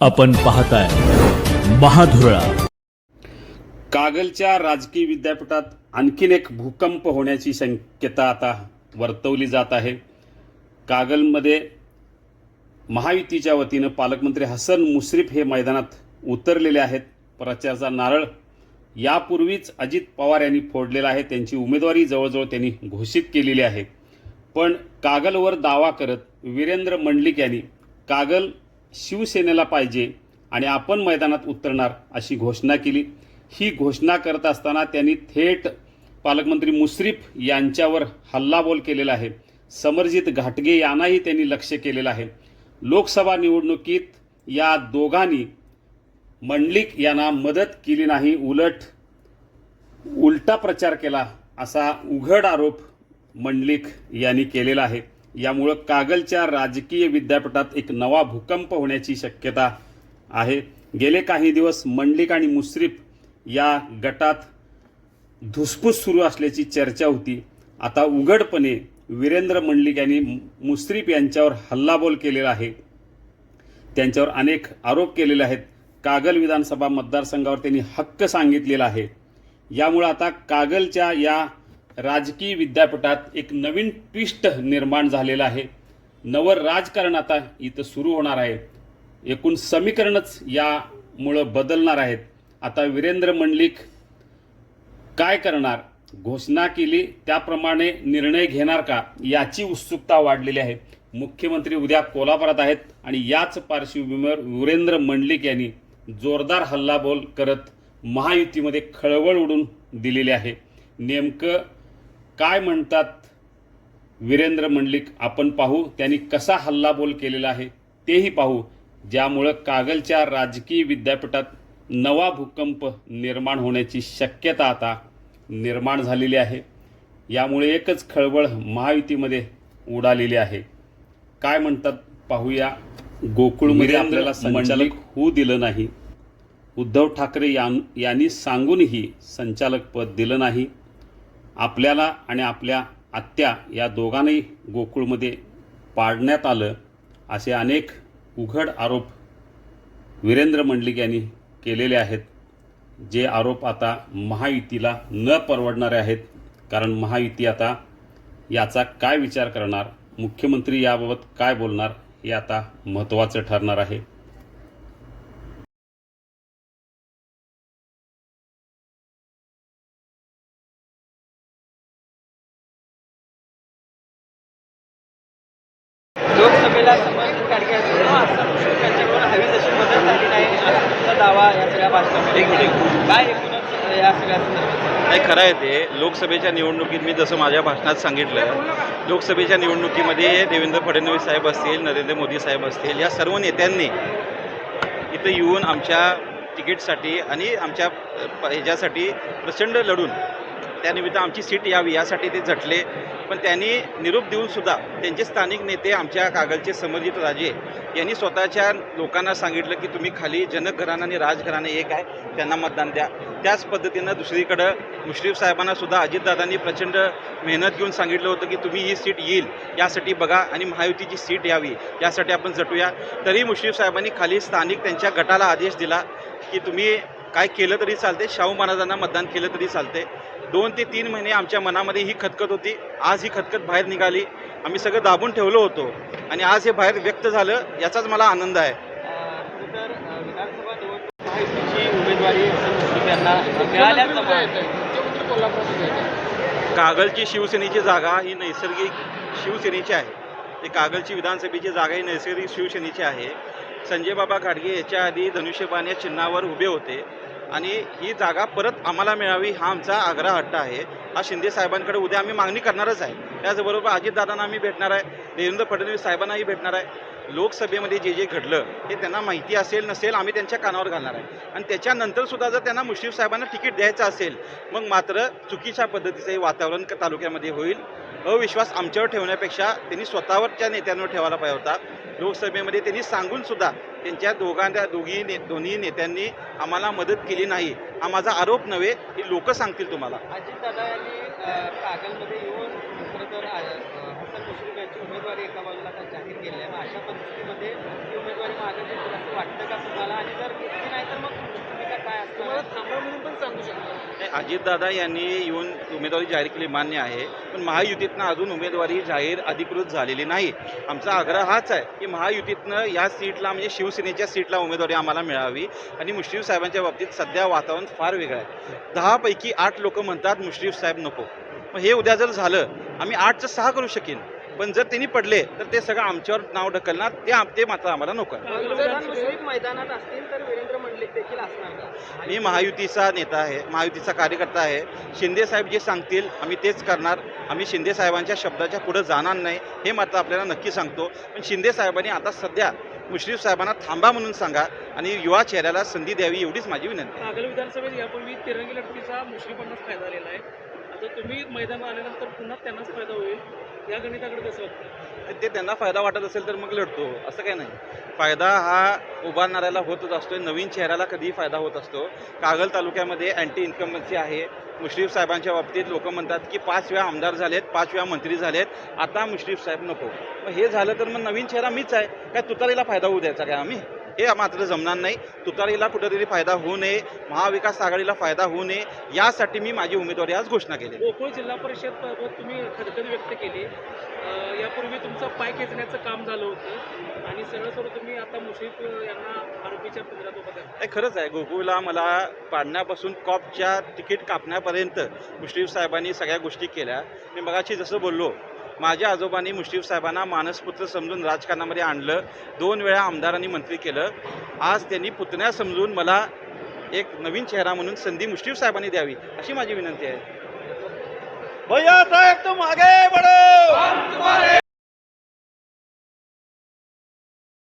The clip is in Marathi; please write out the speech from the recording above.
आपण पाहताय महाधुरळा. कागलच्या राजकीय विद्यापीठात आणखीन एक भूकंप होण्याची शक्यता आता वर्तवली जात आहे. कागलमध्ये महायुतीच्या वतीनं पालकमंत्री हसन मुश्रीफ हे मैदानात उतरलेले आहेत. प्रचारचा नारळ यापूर्वीच अजित पवार यांनी फोडलेला आहे. त्यांची उमेदवारी जवळजवळ त्यांनी घोषित केलेली आहे. पण कागलवर दावा करत वीरेंद्र मंडलिक यांनी कागल शिवसेनेला पाहिजे आणि आपण मैदानात उतरणार अशी घोषणा केली. ही घोषणा करत असताना त्यांनी थेट पालकमंत्री मुश्रीफ यांच्यावर हल्लाबोल केलेला आहे. समरजित घाटगे यांनाही त्यांनी लक्ष केलेलं आहे. लोकसभा निवडणुकीत या दोघांनी मंडलिक यांना मदत केली नाही उलट उलटा प्रचार केला असा उघड आरोप मंडलिक यांनी केलेला आहे. यामुळं कागलच्या राजकीय विद्यापीठात एक नवा भूकंप होण्याची शक्यता आहे. गेले काही दिवस मंडलिक आणि मुश्रीफ या गटात धुसफूस सुरू असल्याची चर्चा होती. आता उघडपणे वीरेंद्र मंडलिक यांनी मुश्रीफ यांच्यावर हल्लाबोल केलेला आहे. त्यांच्यावर अनेक आरोप केलेले आहेत. कागल विधानसभा मतदारसंघावर त्यांनी हक्क सांगितलेला आहे. यामुळं आता कागलच्या या राजकीय विद्यापीठात एक नवीन ट्विस्ट निर्माण झालेलं आहे. नवं राजकारण आता इथं सुरू होणार आहे. एकूण समीकरणच यामुळं बदलणार आहेत. आता वीरेंद्र मंडलिक काय करणार? घोषणा केली त्याप्रमाणे निर्णय घेणार का? याची उत्सुकता वाढलेली आहे. मुख्यमंत्री उद्या कोल्हापुरात आहेत आणि याच पार्श्वभूमीवर वीरेंद्र मंडलिक यांनी जोरदार हल्लाबोल करत महायुतीमध्ये खळबळ उडून दिलेली आहे. नेमकं काय म्हणतात वीरेंद्र मंडलिक? आपण पाहू. त्यांनी कसा हल्लाबोल केलेला आहे तेही पाहू. ज्यामुळं कागलच्या राजकीय विद्यापीठात नवा भूकंप निर्माण होण्याची शक्यता आता निर्माण झालेली आहे. यामुळे एकच खळबळ महायुतीमध्ये उडालेली आहे. काय म्हणतात पाहूया. गोकुळमध्ये आपल्याला संचालक होऊ दिलं नाही. उद्धव ठाकरे यां यांनी सांगूनही संचालक पद दिलं नाही. आपल्याला आणि आपल्या आत्या या दोघांनाही गोकुळमध्ये पाडण्यात आलं असे अनेक उघड आरोप वीरेंद्र मंडलिक यांनी केलेले आहेत जे आरोप आता महायुतीला न परवडणारे आहेत. कारण महायुती आता याचा काय विचार करणार मुख्यमंत्री याबाबत काय बोलणार हे आता महत्त्वाचं ठरणार आहे. लोकसभेला समर्थ गाडगे असेल किंवा असं मुश्रीफ यांच्याकडून हवी तशी मदत झाली नाही असा तुमचा दावा या सगळ्या भाषणामध्ये काय एकूणच या सगळ्या नाही खरं आहे ते. लोकसभेच्या निवडणुकीत मी जसं माझ्या भाषणात सांगितलं लोकसभेच्या निवडणुकीमध्ये देवेंद्र फडणवीस साहेब असतील नरेंद्र मोदी साहेब असतील या सर्व नेत्यांनी इथं येऊन आमच्या तिकीटसाठी आणि आमच्या ह्याच्यासाठी प्रचंड लढून त्यानिमित्त आमची सीट यावी यासाठी ते झटले. पण त्यांनी निरोप देऊनसुद्धा त्यांचे स्थानिक नेते आमच्या कागलचे समर्जित राजे यांनी स्वतःच्या लोकांना सांगितलं की तुम्ही खाली जनकघराणं आणि राजघराणं एक आहे त्यांना मतदान द्या. त्याच पद्धतीनं दुसरीकडं मुश्रीफ साहेबांनासुद्धा अजितदादांनी प्रचंड मेहनत घेऊन सांगितलं होतं की तुम्ही ही सीट येईल यासाठी बघा आणि महायुतीची सीट यावी यासाठी आपण झटूया. तरी मुश्रीफ साहेबांनी खाली स्थानिक त्यांच्या गटाला आदेश दिला की तुम्ही काय केलं तरी चालते शाहू महाराजांना मतदान केलं तरी चालते दोन ते तीन महिने आमच्या मनामध्ये ही खतखत होती. आज ही खतखत बाहेर निघाली. आम्ही सगळं दाबून ठेवलो होतो. आणि आज हे बाहेर व्यक्त झालं याचाच मला आनंद आहे. उमेदवारी कागलची शिवसेनेची जागा ही नैसर्गिक शिवसेनेची आहे. ते कागलची विधानसभेची जागा ही नैसर्गिक शिवसेनेची आहे. संजय बाबा घाटगे याच्या आधी धनुष्यबाण या चिन्हावर उभे होते. आणि ही जागा परत आम्हाला मिळावी हा आमचा आग्रह हट्ट आहे. हा शिंदे साहेबांकडे उद्या आम्ही मागणी करणारच आहे. त्याचबरोबर अजितदादांना आम्ही भेटणार आहे. देवेंद्र फडणवीस साहेबांनाही भेटणार आहे. लोकसभेमध्ये जे जे घडलं हे त्यांना माहिती असेल नसेल आम्ही त्यांच्या कानावर घालणार आहे. आणि त्याच्यानंतरसुद्धा जर त्यांना मुश्रीफ साहेबांना तिकीट द्यायचं असेल मग मात्र चुकीच्या पद्धतीचं हे वातावरण तालुक्यामध्ये होईल. अविश्वास आमच्यावर ठेवण्यापेक्षा त्यांनी स्वतःवरच्या नेत्यांवर ठेवायला पाहिजे होता. लोकसभेमध्ये त्यांनी सांगून सुद्धा त्यांच्या दोघांच्या दोघी ने दोन्ही नेत्यांनी आम्हाला मदत केली नाही. हा माझा आरोप नव्हे हे लोक सांगतील तुम्हाला. अजितदादा यांनी कागलमध्ये येऊन खरं तर हसन मुश्रीफ यांची उमेदवारी एका बाजूला जाहीर केली आहे. अशा परिस्थितीमध्ये ही उमेदवारी मागे असं वाटतं का पण सांगू शकतो नाही, अजितदादा यांनी येऊन उमेदवारी जाहीर केली मान्य आहे पण महायुतीतनं अजून उमेदवारी जाहीर अधिकृत झालेली नाही. आमचा आग्रह हाच आहे की महायुतीतनं या सीटला म्हणजे शिवसेनेच्या सीटला उमेदवारी आम्हाला मिळावी आणि मुश्रीफ साहेबांच्या बाबतीत सध्या वातावरण फार वेगळं आहे. दहापैकी आठ लोक म्हणतात मुश्रीफ साहेब नको. मग हे उद्या जर झालं आम्ही आठचं सहा करू शकेन. पण जर त्यांनी पडले तर ते सगळं आमच्यावर नाव ढकलणार ते ते मात्र आम्हाला नको मैदानात असतील तर वीरेंद्र मंडलिक देखील असणार. का मी महायुतीचा नेता आहे महायुतीचा कार्यकर्ता आहे. शिंदे साहेब जे सांगतील आम्ही तेच करणार. आम्ही शिंदे साहेबांच्या शब्दाच्या पुढे जाणार नाही हे मात्र आपल्याला नक्की सांगतो. पण शिंदे साहेबांनी आता सध्या मुश्रीफ साहेबांना थांबा म्हणून सांगा आणि युवा चेहऱ्याला संधी द्यावी एवढीच माझी विनंती आहे. विधानसभेत यापूर्वी तिरंगी लढतीचा मुश्रीफांनाच फायदा आलेला आहे. आता तुम्ही मैदानात आल्यानंतर पुन्हा त्यांनाच फायदा होईल. या गणिताकडे कसं वाटतं ते त्यांना फायदा वाटत असेल तर मग लढतो असं काही नाही. फायदा हा उभारणाऱ्याला होतच असतो नवीन चेहऱ्याला कधीही फायदा होत असतो. कागल तालुक्यामध्ये अँटी इन्कम्बन्सी आहे. मुश्रीफ साहेबांच्या बाबतीत लोक म्हणतात की पाच वेळा आमदार झालेत पाच वेळा मंत्री झालेत. आता मुश्रीफ साहेब नको. मग हे झालं तर मग नवीन चेहरा मीच आहे. काय तुतारीला फायदा होऊ द्यायचा काय आम्ही? हे मात्र जमणार नाही. तुतारीला कुठेतरी फायदा होऊ नये. महाविकास आघाडीला फायदा होऊ नये. यासाठी मी माझी उमेदवारी आज घोषणा केली गोकुळ जिल्हा परिषद तुम्ही खदखद व्यक्त केली. यापूर्वी तुमचं पाय खेचण्याचं काम झालं होतं. आणि सरळ सरळ तुम्ही आता मुश्रीफ यांना आरोपीच्या पिंजऱ्यात उभं नाही खरंच आहे. गोकुळला मला पाडण्यापासून कॉपच्या तिकीट कापण्यापर्यंत मुश्रीफ साहेबांनी सगळ्या गोष्टी केल्या. मी मगाशी जसं बोललो माझ्या आजोबांनी मुश्रीफ साहेबांना मानसपुत्र समजून राजकारणामध्ये आणलं. दोन वेळा आमदारांनी मंत्री केलं. आज त्यांनी पुतण्या समजून मला एक नवीन चेहरा म्हणून संधी मुश्रीफ साहेबांनी द्यावी अशी माझी विनंती आहे. भैया साहेब तुम आगे बढो!